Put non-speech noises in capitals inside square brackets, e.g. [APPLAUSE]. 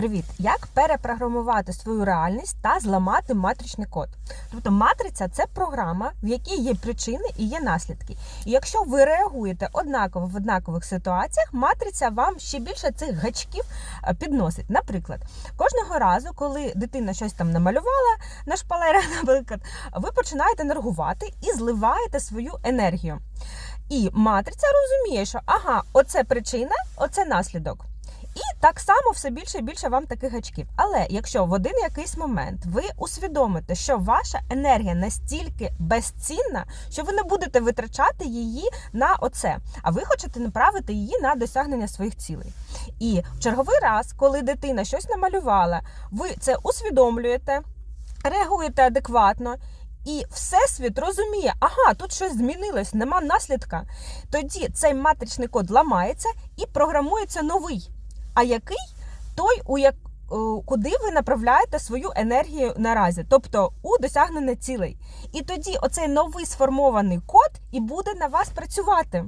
Привіт! Як перепрограмувати свою реальність та зламати матричний код? Тобто матриця це програма, в якій є причини і є наслідки. І якщо ви реагуєте однаково в однакових ситуаціях, матриця вам ще більше цих гачків е, підносить. Наприклад, кожного разу, коли дитина щось там намалювала на шпалерах, [LAUGHS] наприклад, ви починаєте нервувати і зливаєте свою енергію. І матриця розуміє, що ага, оце причина, оце наслідок. І так само все більше і більше вам таких гачків. Але якщо в один якийсь момент ви усвідомите, що ваша енергія настільки безцінна, що ви не будете витрачати її на оце, а ви хочете направити її на досягнення своїх цілей. І в черговий раз, коли дитина щось намалювала, ви це усвідомлюєте, реагуєте адекватно. І всесвіт розуміє, ага, тут щось змінилось, нема наслідка. Тоді цей матричний код ламається і програмується новий. А який той, у як куди ви направляєте свою енергію наразі, тобто у досягнення цілей. І тоді оцей новий сформований код і буде на вас працювати.